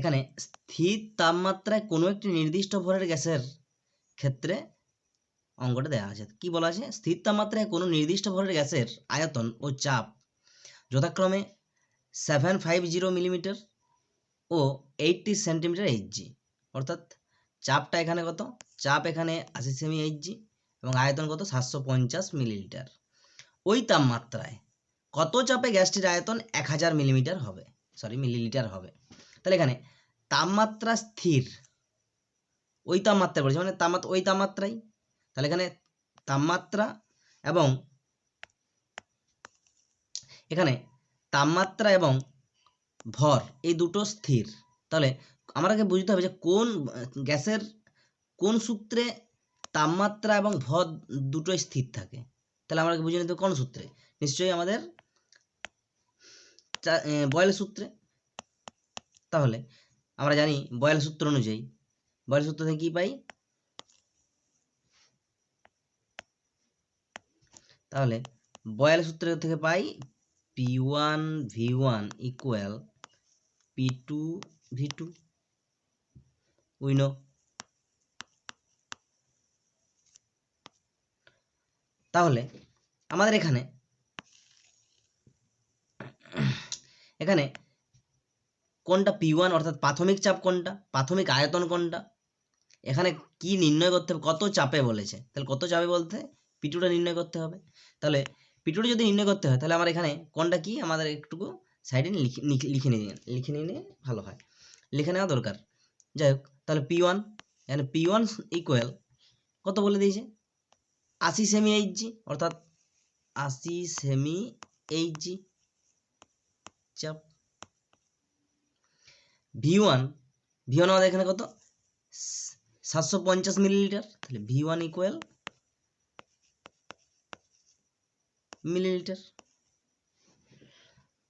এখানে স্থির তাপমাত্রায় কোনো একটি নির্দিষ্ট ভরের গ্যাসের ক্ষেত্রে অঙ্কটা দেওয়া আছে। কি বলা আছে? স্থির তাপমাত্রায় কোনো নির্দিষ্ট ভরের গ্যাসের আয়তন ও চাপ যথাক্রমে সেভেন ফাইভ জিরো মিলিমিটার ও এইটটি সেন্টিমিটার এইচজি অর্থাৎ চাপটা এখানে কত? চাপ এখানে আশি সেমি এইচজি এবং আয়তন কত? সাতশো পঞ্চাশ মিলিলিটার ওই তাপমাত্রায় কত চাপে গ্যাসটির আয়তন? এক হাজার মিলিমিটার হবে। সরি মিলিলিটার হবে। তাহলে এখানে তাপমাত্রা স্থির। ওই তাপমাত্রা বলছে মানে তাপমাত্রা, ওই তাপমাত্রাই তাহলে এখানে তাপমাত্রা এবং এখানে তাপমাত্রা এবং ভর, এই দুটো স্থির। তাহলে আমাকে বুঝতে হবে যে কোন গ্যাসের, কোন সূত্রে তাপমাত্রা এবং ভর দুটোই স্থির থাকে। তাহলে আমাকে বুঝে নিতে কোন সূত্রে? নিশ্চয়ই আমাদের বয়েল সূত্রে। তাহলে আমরা জানি বয়েল সূত্র অনুযায়ী, বয়েল সূত্র থেকে কী পাই? তাহলে বয়েল সূত্র থেকে পাই P one V one equal P two V two. We know তাহলে আমাদের এখানে এখানে কোনটা পি ওয়ান অর্থাৎ প্রাথমিক চাপ কোনটা প্রাথমিক আয়তন কোনটা এখানে কি নির্ণয় করতে হবে? কত চাপে বলেছে? তাহলে কত চাপে বলতে পিটুটা নির্ণয় করতে হবে। তাহলে পিটুটা যদি নির্ণয় করতে হয়, তাহলে আমার এখানে কোনটা কি? আমাদের একটুকু সাইডে লিখে নিয়ে, লিখে নিলে ভালো হয়। লিখে নেওয়া দরকার। যাই হোক, তাহলে পি ওয়ান এখানে পি ওয়ান ইকুয়াল কত বলে দিয়েছে? আশি সেমি এইচ জি অর্থাৎ আশি সেমি এইচ জি চাপ ভি ওয়ান ভি ওয়ান আমাদের এখানে কত? সাতশো পঞ্চাশ মিলিলিটার তাহলে ভি ওয়ান ইকুয়াল মিলিলিটার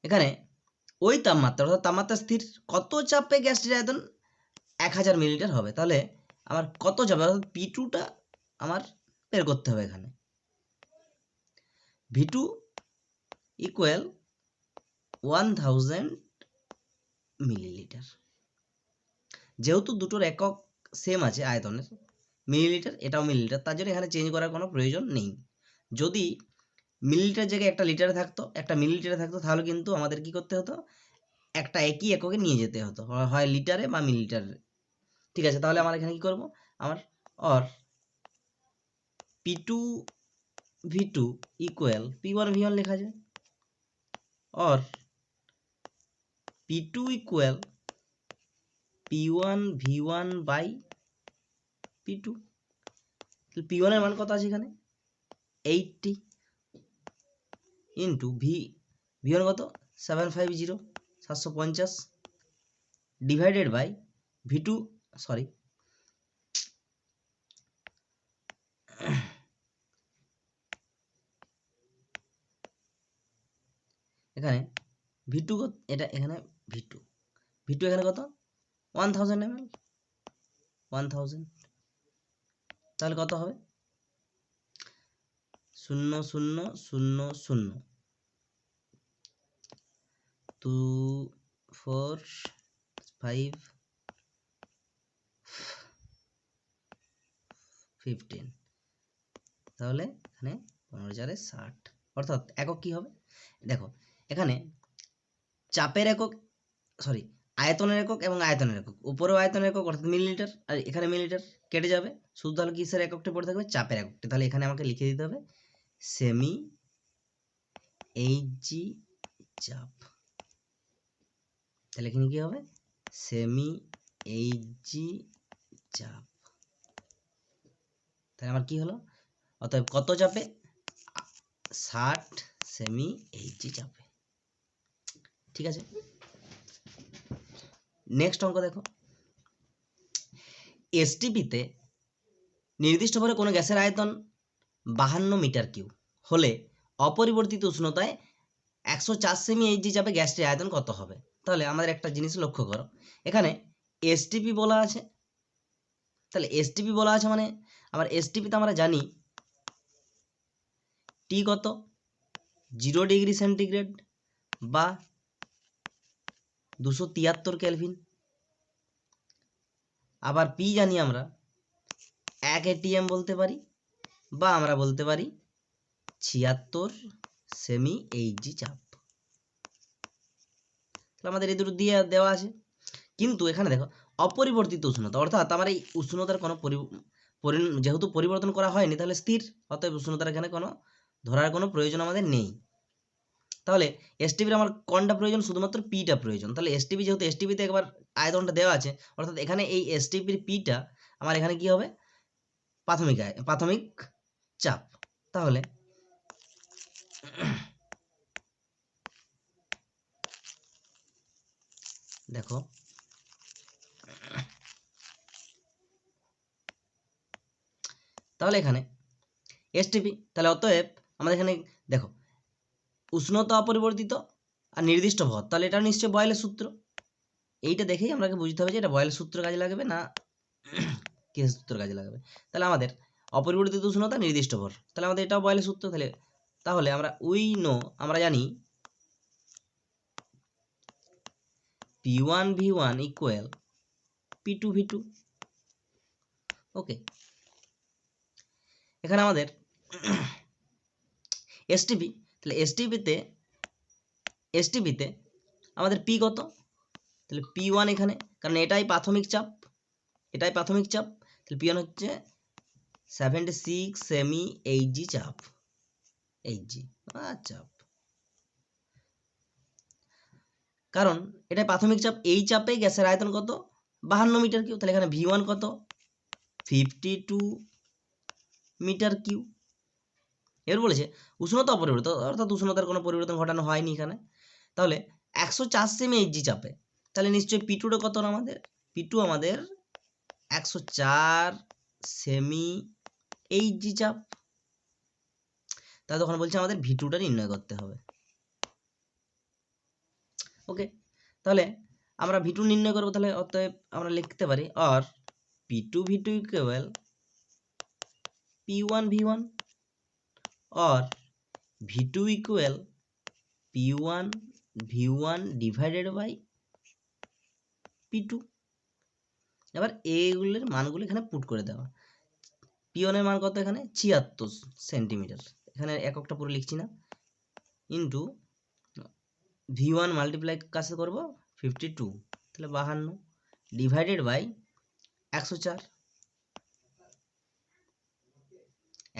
এখানে ওই তাপমাত্রা, অর্থাৎ তাপমাত্রা স্থির, কত চাপে গ্যাসটির আয়তন? এক হাজার মিলিলিটার হবে। তাহলে আমার কত চাপে, অর্থাৎ পি টুটা আমার বের করতে হবে এখানে। V two equal one thousand millilitre যেহেতু দুটোর একক সেম আছে আয়তনের মিলিলিটার এটাও মিলিলিটার তার জন্য এখানে চেঞ্জ করার কোনো প্রয়োজন নেই। যদি মিলিলিটার জায়গায় একটা লিটারে থাকতো, একটা মিলিলিটারে থাকতো, তাহলে কিন্তু আমাদের কি করতে হতো? একটা একই এককে নিয়ে যেতে হতো। হয় লিটারে বা মিলিলিটারে ঠিক আছে, তাহলে আমার এখানে কি করব? আমার or P two V two equal P one V one লেখা যায়। Or P two equal P one V one by P two P ওয়ানের মান কত আছে এখানে? Eighty into V V one কত? সেভেন ফাইভ জিরো সাতশো পঞ্চাশ divided by V two sorry এখানে ভি টু এটা এখানে ভি টু ভি টু এখানে কত? One thousand M one thousand তাহলে কত হবে? শূন্য শূন্য শূন্য শূন্য। টু ফোর ফাইভ ফিফটিন তাহলে এখানে পনেরো চারে ষাট। অর্থাৎ একক কী হবে? দেখো, এখানে চাপের একক সরি আয়তনের একক এবং আয়তনের একক। উপরেও আয়তনের একক, অর্থাৎ মিলিলিটার আর এখানে মিলিলিটার কেটে যাবে। শুধু তাহলে কিসের এককটা পড়ে থাকবে? চাপের এককটা। তাহলে এখানে আমাকে লিখে দিতে হবে সেমি এইচজি চাপ। তাহলে এখানে কি হবে? সেমি এইচজি চাপ। তাহলে আমার কি হলো? অতএব কত চাপে? ষাট সেমি এইচজি চাপে। ঠিক আছে? নেক্সট অঙ্ক দেখো। এসটিপিতে নির্দিষ্ট ভরে কোনো গ্যাসের আয়তন বাহান্ন মিটার কিউ হলে অপরিবর্তিত উষ্ণতায় একশো চার সেমি এইচজি চাপে গ্যাসটির আয়তন কত হবে? তাহলে আমাদের একটা জিনিস লক্ষ্য করো। এখানে এসটিপি বলা আছে। তাহলে এসটিপি বলা আছে মানে আমার এসটিপিতে আমরা জানি টি কত? জিরো ডিগ্রি সেন্টিগ্রেড বা দুশো তিয়াত্তর ক্যালভিন আবার পি জানি আমরা। এক এটিএম বলতে পারি বা আমরা বলতে পারি ছিয়াত্তর সেমি এইচজি চাপ। আমাদের এই দুটো দিয়ে দেওয়া আছে। কিন্তু এখানে দেখো, অপরিবর্তিত উষ্ণতা, অর্থাৎ আমার এই উষ্ণতার কোনো যেহেতু পরিবর্তন করা হয়নি, তাহলে স্থির। অতএব উষ্ণতার এখানে কোনো ধরার কোনো প্রয়োজন আমাদের নেই। তাহলে এসটিভির আমার কোনটা প্রয়োজন? শুধুমাত্র পিটা প্রয়োজন। তাহলে এসটিভি যেহেতু এসটিভিতে একবার আয়তনটা দেওয়া আছে, অর্থাৎ এখানে এই এসটিভির পিটা আমার এখানে কি হবে? প্রাথমিক আয়, প্রাথমিক চাপ। তাহলে দেখো, তাহলে এখানে এসটিপি তাহলে অতএব আমাদের এখানে দেখো উষ্ণতা অপরিবর্তিত আর নির্দিষ্ট ভর, তাহলে এটা নিশ্চয়ই বয়েলের সূত্র। এইটা দেখেই আমাকে বুঝতে হবে যে এটা বয়েলের সূত্র কাজে লাগবে না কিসের সূত্র কাজে লাগবে। তাহলে আমাদের অপরিবর্তিত উষ্ণতা, নির্দিষ্ট ভর, তাহলে আমাদের এটাও বয়েলের সূত্র। তাহলে তাহলে আমরা উই নো, আমরা জানি P one V one equal P two V two. Okay, এখানে আমাদের এসটিপি তাহলে এসটিপিতে এসটিপিতে আমাদের পি কত? তাহলে পি ওয়ান এখানে, কারণ এটাই প্রাথমিক চাপ, এটাই প্রাথমিক চাপ। তাহলে পি ওয়ান হচ্ছে সেভেন্টি সিক্স সেমি এইচ জি চাপ এইচ জি চাপ। কারণ এটা প্রাথমিক চাপ, এই চাপে গ্যাসের আয়তন কত? বাহান্ন মিটার কিউ তাহলে এখানে ভি ওয়ান কত? ফিফটি টু মিটার কিউ এবার বলেছে, উষ্ণতা অপরিবর্তিত। অর্থাৎ উষ্ণতার কোনো পরিবর্তন ঘটানো হয়নি এখানে। তাহলে একশো চার সেমি এইচজি চাপে। তাহলে নিশ্চয়ই পি টুটা কত আমাদের? পি টু আমাদের একশো চার সেমি এইচজি চাপ। তাহলে তখন বলছে আমাদের ভি টুটা নির্ণয় করতে হবে। ওকে তাহলে আমরা ভি টু নির্ণয় করব, তাহলে অতএব আমরা লিখতে পারি আর P two V two equal P one V one or v2 equal p1 v1 divided by p2 এবার এগুলোর মানগুলো এখানে পুট করে দেওয়া। পি এর মান কত এখানে? ছিয়াত্তর সেন্টিমিটার এখানে এককটা পুরো লিখছি না। ইন্টু ভি ওয়ান মাল্টিপ্লাই কাছে করব? ফিফটি টু তাহলে বাহান্ন। ডিভাইডেড বাই একশো চার।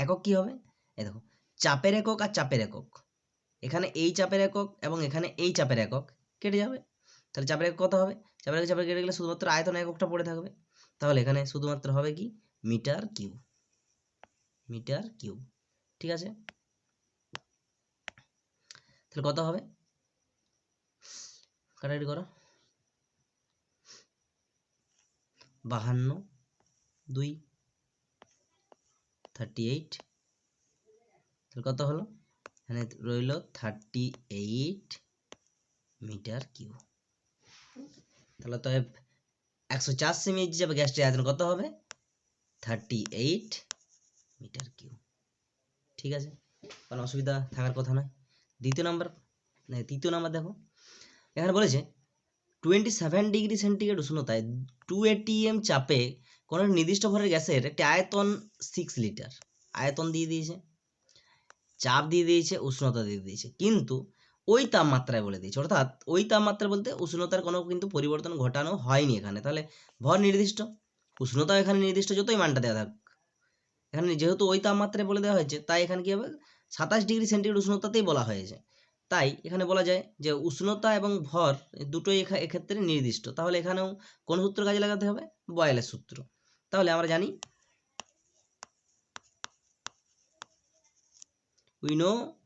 একক কি হবে? এই দেখো চাপের একক আর চাপের একক। এখানে এই চাপের একক এবং এখানে এই চাপের একক কেটে যাবে। তাহলে চাপের একক কত হবে? চাপের একক, চাপের কেটে গেলে শুধুমাত্র আয়তন এককটা পড়ে থাকবে। তাহলে এখানে শুধুমাত্র হবে কি? মিটার কিউ মিটার কিউ ঠিক আছে? তাহলে কত হবে? কাটাকাটি করো। বাহান্ন, দুই থার্টি এইট কত হলো? এখানে রইল থার্টি এইট মিটার কিউ তাহলে তো একশো চার সেমি যাবে গ্যাসটির আয়তন কত হবে? থার্টি এইট মিটার কিউ ঠিক আছে? কোনো অসুবিধা থাকার কথা নয়। দ্বিতীয় নাম্বার না, তৃতীয় নাম্বার দেখো। এখানে বলেছে টোয়েন্টি সেভেন ডিগ্রি সেন্টিগ্রেড উষ্ণতায় টু এটিএম চাপে কোনো নির্দিষ্ট ভরের গ্যাসের একটি আয়তন সিক্স লিটার আয়তন দিয়ে দিয়েছে। চাপ দিয়ে দিয়েছে, উষ্ণতা দিয়ে দিয়েছে। কিন্তু ওই তাপমাত্রায় বলে দিয়েছে। অর্থাৎ ওই তাপমাত্রা বলতে উষ্ণতার কোনো কিন্তু পরিবর্তন ঘটানো হয়নি এখানে। তাহলে ভর নির্দিষ্ট উষ্ণতা এখানে নির্দিষ্ট, যতই মানটা দেওয়া থাক এখানে যেহেতু ওই তাপমাত্রায় বলে দেওয়া হয়েছে, তাই এখানে কি হবে? সাতাশ ডিগ্রি সেন্টিগ্রেড উষ্ণতাতেই বলা হয়েছে। তাই এখানে বলা যায় যে উষ্ণতা এবং ভর দুটোই এক্ষেত্রে নির্দিষ্ট। তাহলে এখানেও কোন সূত্র কাজে লাগাতে হবে? বয়েলের সূত্র। তাহলে আমরা জানি we know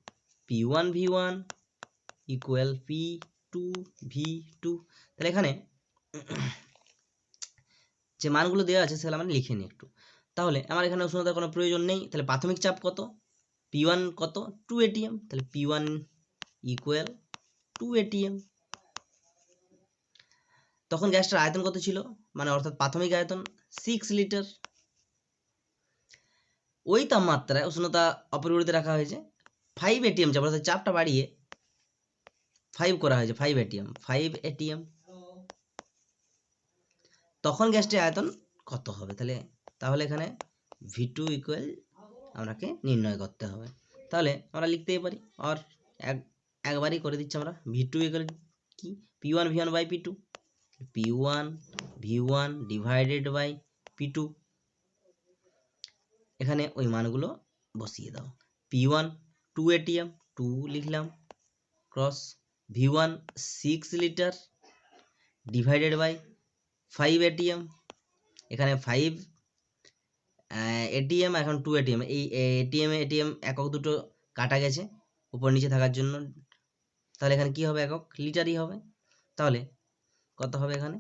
p1 v1 equal p2 v2 তাহলে এখানে যে মানগুলো দেওয়া আছে সেগুলো আমরা লিখে নিই একটু। তাহলে আমার এখানে উষ্ণতার কোনো প্রয়োজন নেই। তাহলে প্রাথমিক চাপ কত? পি ওয়ান কত? টু এটিএম তাহলে P one equal two ATM তখন গ্যাসটার আয়তন কত ছিল? মানে অর্থাৎ প্রাথমিক আয়তন সিক্স লিটার ওই তাপমাত্রায় উষ্ণতা অপরিবর্তিত রাখা হয়েছে। ফাইভ এটিএম চাপ অর্থাৎ চাপটা বাড়িয়ে ফাইভ করা হয়েছে ফাইভ এটিএম ফাইভ এটিএম তখন গ্যাসটির আয়তন কত হবে? তাহলে তাহলে এখানে ভি টু ইকুয়াল আমাকে নির্ণয় করতে হবে। তাহলে আমরা লিখতেই পারি আর এক, একবারই করে দিচ্ছি আমরা ভি টু ইকুয়াল কি? P one V one by P two P one V one divided by P two এখানে ওই মানগুলো বসিয়ে দাও। P one two ATM two লিখলাম। Cross V one six litre divided by five ATM এখানে five ATM এখন two ATM এই ATM ATM একক দুটো কাটা গেছে উপর নিচে থাকার জন্য। তাহলে এখানে কি হবে একক? লিটারই হবে। তাহলে কত হবে এখানে?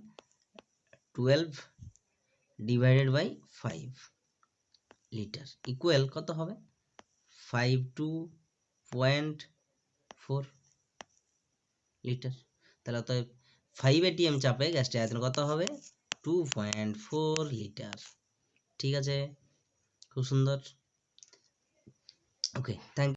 Twelve divided by five litre equal কত হবে? Five two point four litre তাহলে অতএব ফাইভ এটিএম চাপে গ্যাসটি আয়তন কত হবে? টু পয়েন্ট ফোর লিটার ঠিক আছে? খুব সুন্দর. Okay thank